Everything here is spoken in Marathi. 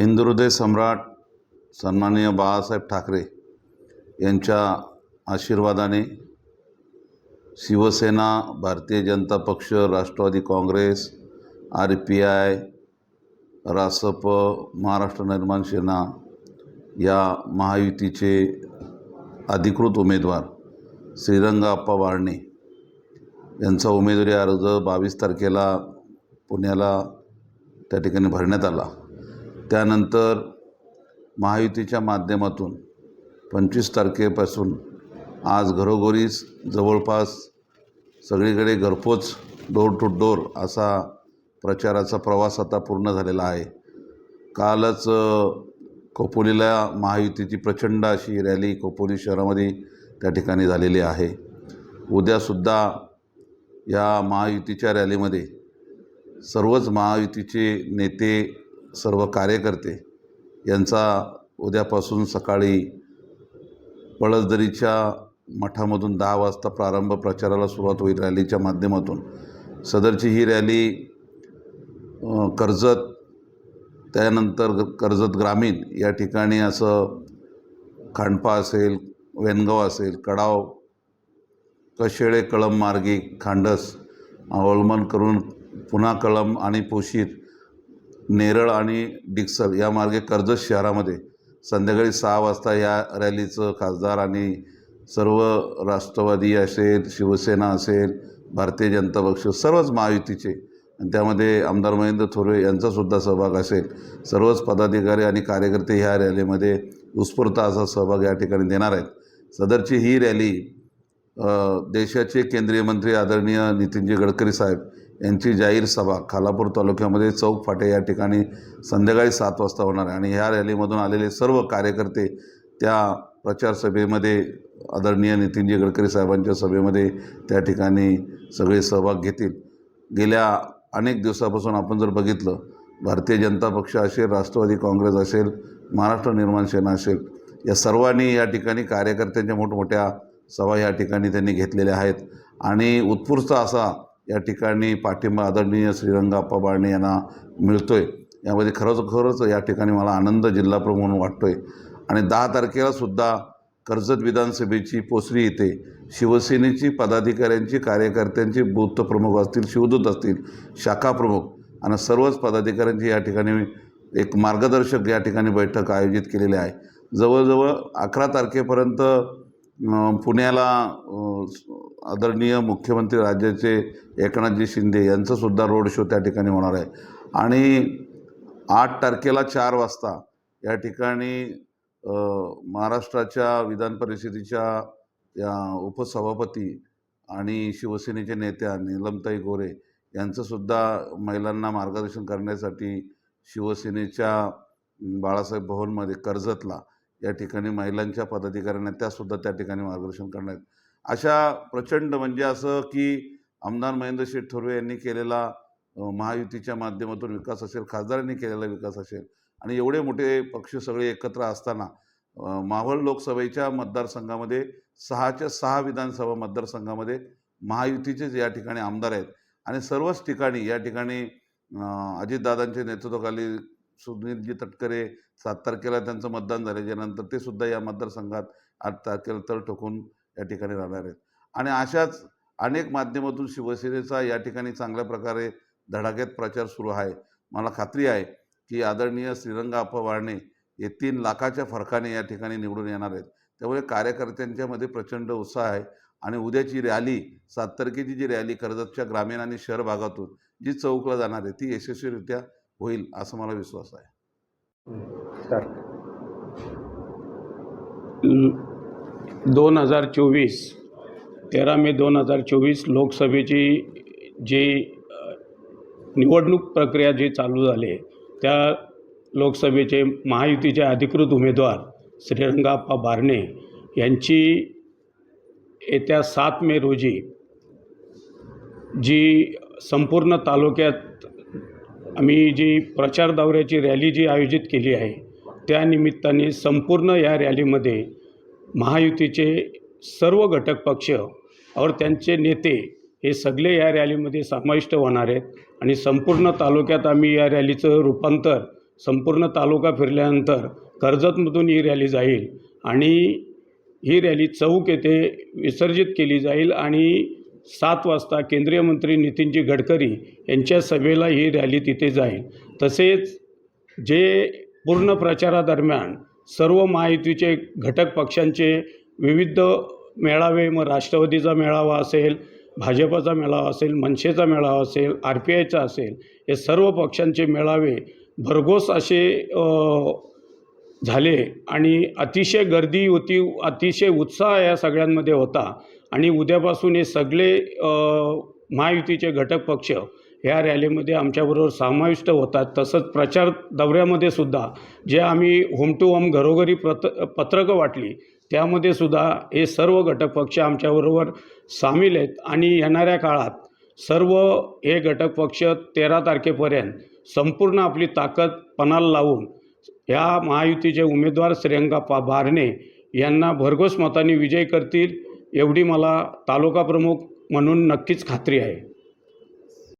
हिंदुहृदय सम्राट सन्माननीय बाळासाहेब ठाकरे यांच्या आशीर्वादाने Shiv Sena Bharatiya Janata Paksha Rashtrawadi Congress R P I Rasap Maharashtra Nirman Sena या महायुतीचे अधिकृत उमेदवार श्रीरंग आप्पा यांचा उमेदवारी अर्ज बावीस तारखेला पुण्याला त्या ठिकाणी भरण्यात आला. त्यानंतर महायुतीच्या माध्यमातून पंचवीस तारखेपासून आज घरोघरीच जवळपास सगळीकडे घरपोच डोर टू डोर असा प्रचाराचा प्रवास आता पूर्ण झालेला आहे. कालच कोपोलीला खोपोलीला महायुतीची प्रचंड अशी रॅली खोपोली शहरामध्ये त्या ठिकाणी झालेली आहे. उद्यासुद्धा या महायुतीच्या रॅलीमध्ये सर्वच महायुतीचे नेते सर्व कार्यकर्ते यांचा उद्यापासून सकाळी पळसदरीच्या मठामधून दहा वाजता प्रारंभ प्रचाराला सुरुवात होईल रॅलीच्या माध्यमातून. सदरची ही रॅली कर्जत त्यानंतर ग- कर्जत ग्रामीण या ठिकाणी असं खांडपा असेल वेनगाव असेल कडाव कशेळे कळम मार्गी खांडस अवलंबन करून पुन्हा कळम आणि पोशीर नेरळ आणि डिक्सल या मार्गे कर्जत शहरामध्ये संध्याकाळी सहा वाजता या रॅलीचं खासदार आणि सर्व राष्ट्रवादी असेल शिवसेना असेल भारतीय जनता पक्ष सर्वच महायुतीचे आणि त्यामध्ये आमदार महेंद्र थोरवे यांचासुद्धा सहभाग असेल. सर्वच पदाधिकारी आणि कार्यकर्ते ह्या रॅलीमध्ये उत्स्फूर्त असा सहभाग या ठिकाणी देणार आहेत. सदरची ही रॅली देशाचे केंद्रीय मंत्री आदरणीय नितीनजी गडकरी साहेब यांची जाहीर सभा खालापूर तालुक्यामध्ये चौक फाटे या ठिकाणी संध्याकाळी सात वाजता होणार आहे. आणि ह्या रॅलीमधून आलेले सर्व कार्यकर्ते त्या प्रचारसभेमध्ये आदरणीय नितीनजी गडकरी साहेबांच्या सभेमध्ये त्या ठिकाणी सगळे सहभाग घेतील. गेल्या अनेक दिवसापासून आपण जर बघितलं भारतीय जनता पक्ष असेल राष्ट्रवादी काँग्रेस असेल महाराष्ट्र निर्माण सेना असेल या सर्वांनी या ठिकाणी कार्यकर्त्यांच्या मोठमोठ्या सभा या ठिकाणी त्यांनी घेतलेल्या आहेत. आणि उत्स्फूर्त असा या ठिकाणी पाठिंबा आदरणीय श्रीरंगाप्पा बाळणे यांना मिळतो आहे यामध्ये खरंच खरंच या ठिकाणी मला आनंद जिल्हाप्रमुख म्हणून वाटतो आहे आणि दहा तारखेला सुद्धा कर्जत विधानसभेची पोचरी येते शिवसेनेची पदाधिकाऱ्यांची कार्यकर्त्यांची बूथ प्रमुख असतील शिवदूत असतील शाखा प्रमुख आणि सर्वच पदाधिकाऱ्यांची या ठिकाणी एक मार्गदर्शक या ठिकाणी बैठक आयोजित केलेली आहे. जवळजवळ अकरा तारखेपर्यंत पुण्याला आदरणीय मुख्यमंत्री राज्याचे एकनाथजी शिंदे यांचंसुद्धा रोड शो त्या ठिकाणी होणार आहे. आणि आठ तारखेला चार वाजता या ठिकाणी महाराष्ट्राच्या विधान परिषदेच्या या उपसभापती आणि शिवसेनेचे नेत्या नीलमताई गोरे यांचंसुद्धा महिलांना मार्गदर्शन करण्यासाठी शिवसेनेच्या बाळासाहेब भवनमध्ये कर्जतला या ठिकाणी महिलांच्या पदाधिकाऱ्यांना त्यासुद्धा त्या ठिकाणी मार्गदर्शन करण्यात अशा प्रचंड म्हणजे असं की आमदार महेंद्र शेठ थोरवे यांनी केलेला महायुतीच्या माध्यमातून विकास असेल खासदारांनी केलेला विकास असेल आणि एवढे मोठे पक्ष सगळे एकत्र असताना मावळ लोकसभेच्या मतदारसंघामध्ये सहाच्या सहा विधानसभा मतदारसंघामध्ये महायुतीचेच या ठिकाणी आमदार आहेत आणि सर्वच ठिकाणी या ठिकाणी अजितदादांच्या नेतृत्वाखाली सुनीलजी तटकरे सात तारखेला त्यांचं मतदान झाल्याच्यानंतर ते सुद्धा या मतदारसंघात आठ तारखेला तळ ठोकून या ठिकाणी राहणार आहेत. आणि अशाच अनेक माध्यमातून शिवसेनेचा या ठिकाणी चांगल्या प्रकारे धडाक्यात प्रचार सुरू आहे. मला खात्री आहे की आदरणीय श्रीरंग आप्पा वाळणे हे तीन लाखाच्या फरकाने या ठिकाणी निवडून येणार आहेत. त्यामुळे कार्यकर्त्यांच्यामध्ये प्रचंड उत्साह आहे आणि उद्याची रॅली सात तारखेची जी रॅली कर्जतच्या ग्रामीण आणि शहर भागातून जी चौकला जाणार आहे ती यशस्वीरित्या होईल असं मला विश्वास आहे. दोन हजार चोवीस तेरा मे दोन हजार चोवीस लोकसभेची जी निवडणूक प्रक्रिया जी चालू झाली त्या लोकसभेचे महायुतीचे अधिकृत उमेदवार श्रीरंगाप्पा बारणे यांची येत्या सात मे रोजी जी संपूर्ण तालुक्यात आम्ही जी प्रचार दौऱ्याची रॅली जी आयोजित केली आहे त्यानिमित्ताने संपूर्ण या रॅलीमध्ये महायुतीचे सर्व घटक पक्ष और त्यांचे नेते हे सगळे या रॅलीमध्ये समाविष्ट होणार आहेत आणि संपूर्ण तालुक्यात आम्ही या रॅलीचं रूपांतर संपूर्ण तालुका फिरल्यानंतर कर्जतमधून ही रॅली जाईल आणि ही रॅली चौक येथे विसर्जित केली जाईल आणि सात वाजता केंद्रीय मंत्री नितीनजी गडकरी यांच्या सभेला ही रॅली तिथे जाईल. तसेच जे पूर्ण प्रचारादरम्यान सर्व महायुतीचे घटक पक्षांचे विविध मेळावे मग राष्ट्रवादीचा मेळावा असेल भाजपाचा मेळावा असेल मनसेचा मेळावा असेल आर पी आयचा असेल हे सर्व पक्षांचे मेळावे भरघोस असे झाले आणि अतिशय गर्दी होती अतिशय उत्साह या सगळ्यांमध्ये होता. आणि उद्यापासून हे सगळे महायुतीचे घटक पक्ष ह्या रॅलीमध्ये आमच्याबरोबर समाविष्ट होतात. तसंच प्रचार दौऱ्यामध्ये सुद्धा जे आम्ही होम टू होम घरोघरी प्रत पत्रकं वाटली त्यामध्ये सुद्धा हे सर्व घटक पक्ष आमच्याबरोबर सामील आहेत. आणि येणाऱ्या काळात सर्व हे घटक पक्ष तेरा तारखेपर्यंत संपूर्ण आपली ताकद पणाला लावून ह्या महायुतीचे उमेदवार श्रियंका पा बारणे यांना भरघोस मताने विजय करतील एवढी मला तालुका प्रमुख म्हणून नक्कीच खात्री आहे.